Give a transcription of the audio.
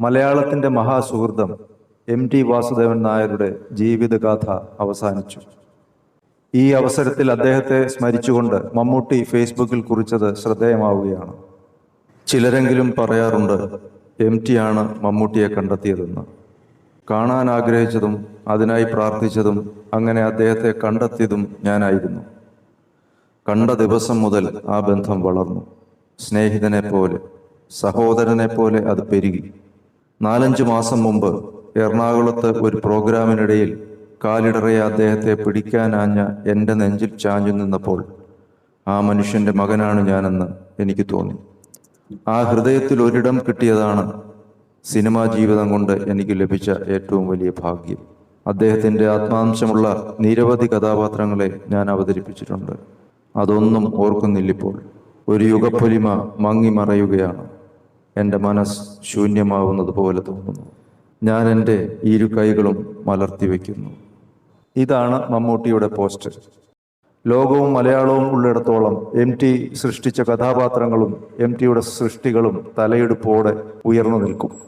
മലയാളത്തിന്റെ മഹാസുഹൃതം M T Vasudevan നായരുടെ ജീവിതഗാഥ അവസാനിച്ചു. ഈ അവസരത്തിൽ അദ്ദേഹത്തെ സ്മരിച്ചുകൊണ്ട് മമ്മൂട്ടി ഫേസ്ബുക്കിൽ കുറിച്ചത് ശ്രദ്ധേയമാവുകയാണ്. ചിലരെങ്കിലും പറയാറുണ്ട് എം ആണ് മമ്മൂട്ടിയെ കണ്ടെത്തിയതെന്ന്. കാണാൻ ആഗ്രഹിച്ചതും അതിനായി പ്രാർത്ഥിച്ചതും അങ്ങനെ അദ്ദേഹത്തെ കണ്ടെത്തിയതും ഞാനായിരുന്നു. കണ്ട ദിവസം മുതൽ ആ ബന്ധം വളർന്നു. സ്നേഹിതനെ പോലെ സഹോദരനെ പോലെ അത് പെരുകി. നാലഞ്ച് മാസം മുമ്പ് എറണാകുളത്ത് ഒരു പ്രോഗ്രാമിനിടയിൽ കാലിടറിയ അദ്ദേഹത്തെ പിടിക്കാനാഞ്ഞ എന്റെ നെഞ്ചിൽ ചാഞ്ഞു നിന്നപ്പോൾ ആ മനുഷ്യന്റെ മകനാണ് ഞാനെന്ന് എനിക്ക് തോന്നി. ആ ഹൃദയത്തിൽ ഒരിടം കിട്ടിയതാണ് സിനിമാ ജീവിതം കൊണ്ട് എനിക്ക് ലഭിച്ച ഏറ്റവും വലിയ ഭാഗ്യം. അദ്ദേഹത്തിന്റെ ആത്മാംശമുള്ള നിരവധി കഥാപാത്രങ്ങളെ ഞാൻ അവതരിപ്പിച്ചിട്ടുണ്ട്. അതൊന്നും ഓർക്കുന്നില്ലിപ്പോൾ. ഒരു യുഗപ്പൊലിമ മങ്ങി മറയുകയാണ് എന്റെ മനസ്സ് ശൂന്യമാവുന്നത് പോലെ തോന്നുന്നു. ഞാൻ എന്റെ ഇരു കൈകളും മലർത്തി വയ്ക്കുന്നു. ഇതാണ് മമ്മൂട്ടിയുടെ പോസ്റ്റ് ലോകവും മലയാളവും ഉള്ളിടത്തോളം എം ടി സൃഷ്ടിച്ച കഥാപാത്രങ്ങളും എം ടിയുടെ സൃഷ്ടികളും തലയെടുപ്പോടെ ഉയർന്നു നിൽക്കും.